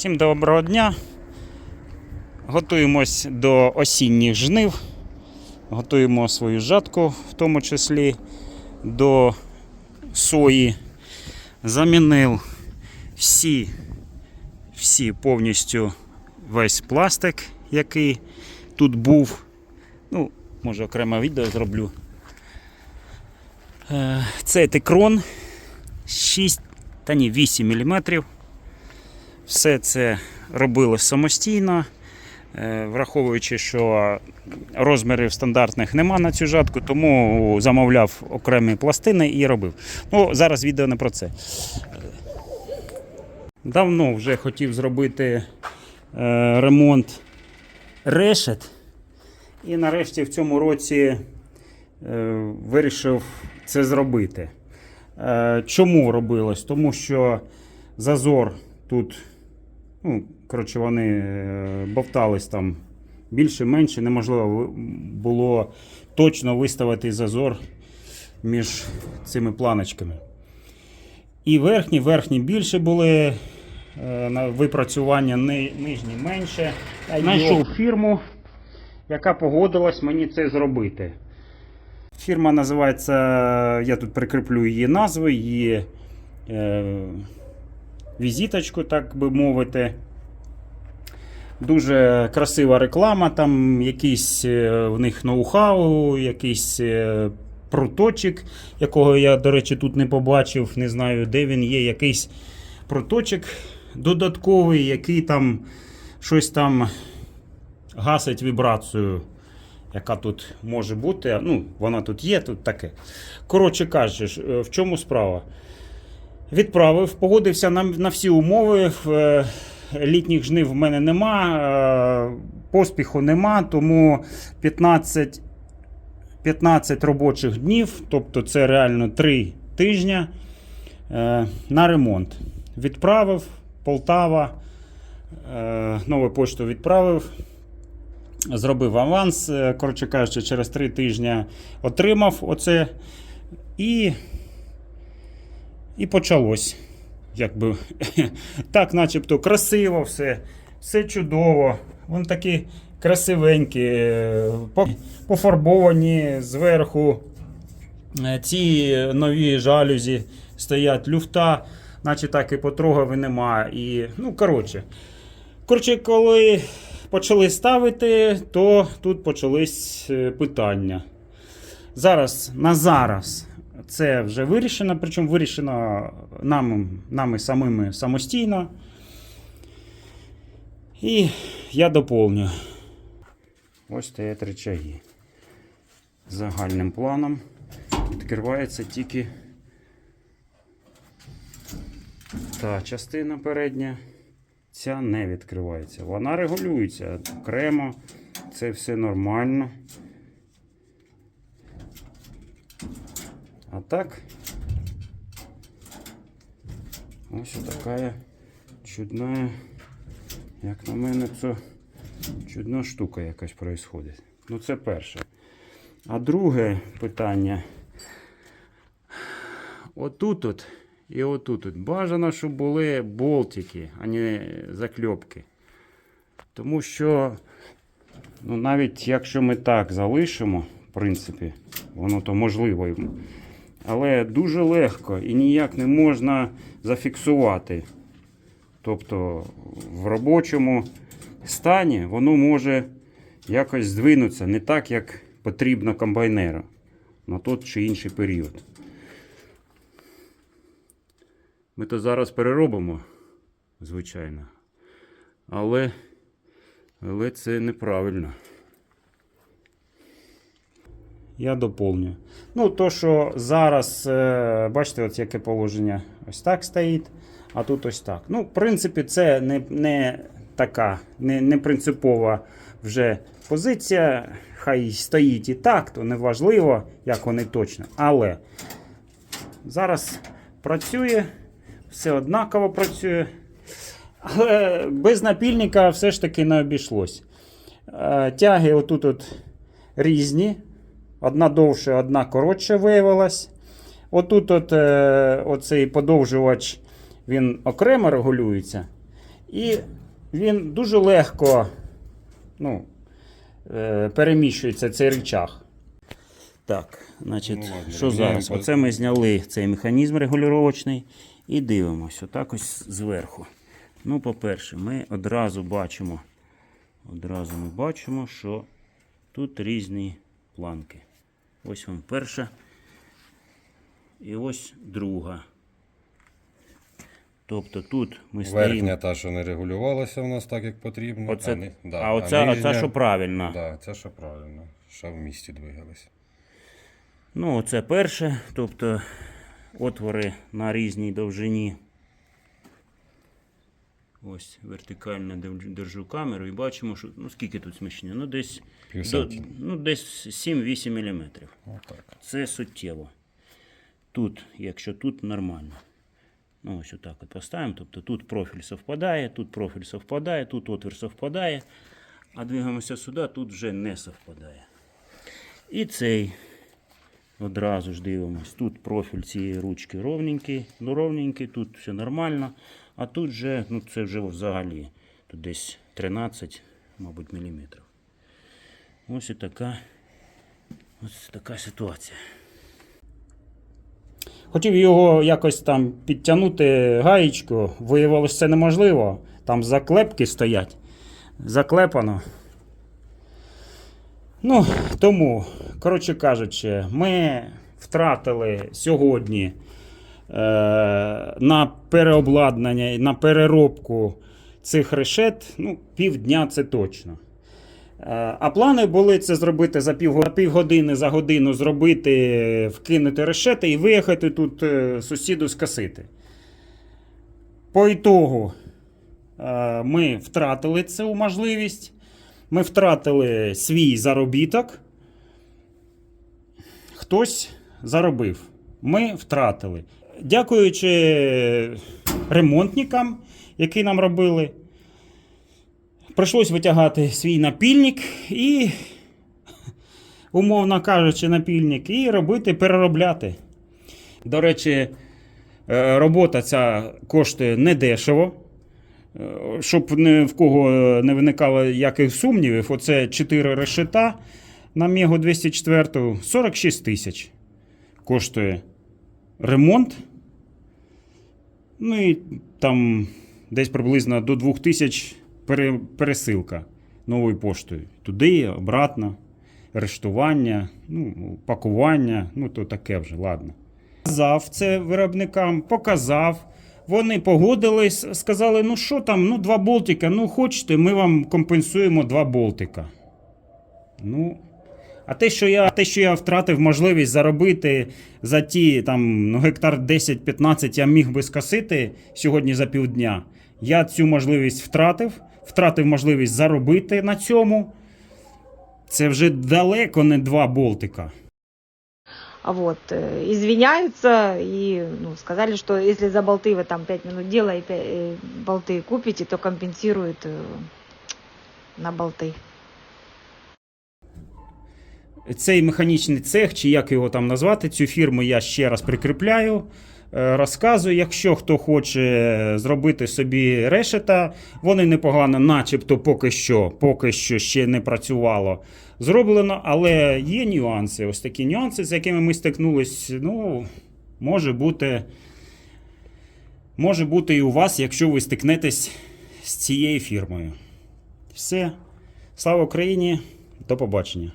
Всім доброго дня. Готуємось до осінніх жнив. Готуємо свою жатку, в тому числі до сої. Замінив всі, всі повністю весь пластик, який тут був. Ну, може окреме відео зроблю. Е, Це тикрон 6 та ні, 8 мм. Все це робилось самостійно, е, враховуючи, що розмірів стандартних нема на цю жатку, тому замовляв окремі пластини і робив. Ну, зараз відео не про це. Давно вже хотів зробити е, ремонт решет. І нарешті в цьому році е, вирішив це зробити. Чому робилось? Тому що зазор тут, ну, коротше, вони е, бовтались там більше-менше, неможливо було точно виставити зазор між цими планочками. І верхні, верхні більше були е, на випрацювання, нижні менше. Знайшов фірму, яка погодилась мені це зробити. Фірма називається, я тут прикріплю її назву, її е, візиточку, так би мовити. Дуже красива реклама, там якийсь е, в них ноу-хау, якийсь е, проточок, якого я, до речі, тут не побачив, не знаю, де він є, якийсь проточок додатковий, який там щось там гасить вібрацію, яка тут може бути. Ну, вона тут є, тут таке. Коротше е, в чому справа? Відправив, погодився на, на всі умови. Е, Літніх жнив в мене нема, е, поспіху нема, тому 15, 15 робочих днів, тобто це реально 3 тижня е, на ремонт. Відправив Полтава, нову почту відправив. Зробив аванс, коротше кажучи, через 3 тижні отримав оце і і почалось. Якби так, начебто красиво все, все чудово. Вони такі красивенькі, е, пофарбовані зверху. Е, Ці нові жалюзі стоять, люфта, наче так і потрогав і нема. І, ну, коротше. Коротше, коли почали ставити, то тут почались е, питання. Зараз, на зараз, це вже вирішено, причому вирішено нами, нами самими самостійно. І я доповню. Ось стоять речаги. Загальним планом відкривається тільки та частина передня. Ця не відкривається. Вона регулюється окремо. Це все нормально. А так, ось така чудна, як на мене, це чудна штука якась происходить. Ну, це перше. А друге питання. Отут от і отут от. Бажано, щоб були болтики, а не закльопки. Тому що, ну, навіть якщо ми так залишимо, в принципі, воно то можливо. Але дуже легко і ніяк не можна зафіксувати. Тобто в робочому стані воно може якось здвинутися не так, як потрібно комбайнеру на той чи інший період. Ми то зараз переробимо, звичайно. Але, але це неправильно. Я доповню. Ну, то, що зараз, е, бачите, от яке положення ось так стоїть, а тут ось так. Ну, в принципі, це не, не така, не, не принципова вже позиція. Хай стоїть і так, то не важливо, як вони точно. Але зараз працює, все однаково працює. Але без напільника все ж таки не обійшлось. Е, Тяги отут от різні. Одна довше, одна коротше виявилась. Отут от, е, оцей подовжувач він окремо регулюється. І він дуже легко ну, е, переміщується цей рычаг. Так, значить, Ну, ладно, що зараз? по- Оце ми зняли цей механізм регулювачний і дивимося, отак ось зверху. Ну, по-перше, ми одразу бачимо, одразу ми бачимо, що тут різні планки. Ось вам перша. І ось друга. Тобто тут ми стоїмо. Верхня та, що не регулювалася у нас так, як потрібно. Оце, ни- да, а оця, нижня- оця що правильно. Да, це що правильно. Що в місті двигалися. Ну, оце перше, тобто отвори на різній довжині. Ось вертикально держу камеру і бачимо, що ну скільки тут сміщення? Ну десь, до, ну, десь 7-8 мм. Отак. Це суттєво. Тут, якщо тут нормально. Ну, ось отак от поставимо. Тобто тут профіль совпадає, тут профіль совпадає, тут отвір совпадає. А двигаємося сюди, тут вже не совпадає. І цей одразу ж дивимось. Тут профіль цієї ручки ровненький, ну ровненький, тут все нормально. А тут вже, ну це вже взагалі. Тут десь 13, мабуть, міліметрів. Ось і така, ось така ситуація. Хотів його якось там підтягнути гаєчку, виявилося це неможливо. Там заклепки стоять. Заклепано. Ну, тому, коротше кажучи, ми втратили сьогодні на переобладнання і на переробку цих решет ну, півдня це точно. Е, А плани були це зробити за півго- півгодини, за годину зробити, вкинути решети і виїхати тут е, сусіду скасити. По ітогу е, ми втратили цю можливість. Ми втратили свій заробіток. Хтось заробив. Ми втратили. Дякуючи ремонтникам, які нам робили, прийшлось витягати свій напільник і, умовно кажучи, напільник, і робити, переробляти. До речі, е, робота ця коштує недешево. Е, Щоб ні в кого не виникало яких сумнівів, оце 4 решета на Мегу 204 46 тисяч коштує ремонт. Ну і там десь приблизно до 2 тисяч пере- пересилка новою поштою. Туди, обратно, арештування, ну, пакування, ну то таке вже, ладно. Показав це виробникам, показав. Вони погодились, сказали: ну що там, ну два болтика, ну хочете, ми вам компенсуємо два болтика. Ну. А те, що я, те, що я втратив можливість заробити за ті там, ну, гектар 10-15 я міг би скосити сьогодні за півдня, я цю можливість втратив, втратив можливість заробити на цьому. Це вже далеко не два болтика. А Вот, э, извиняются и ну, сказали, что если за болты вы там 5 минут дела и пя- э, болты купите, то компенсируют э, на болты. Цей механічний цех, чи як його там назвати, цю фірму я ще раз прикріпляю. е, Розказую, якщо хто хоче зробити собі решета, вони непогано, начебто поки що, поки що ще не працювало. Зроблено, але є нюанси. Ось такі нюанси, з якими ми стикнулись. Ну, може бути, може бути і у вас, якщо ви стикнетесь з цією фірмою. Все. Слава Україні! До побачення.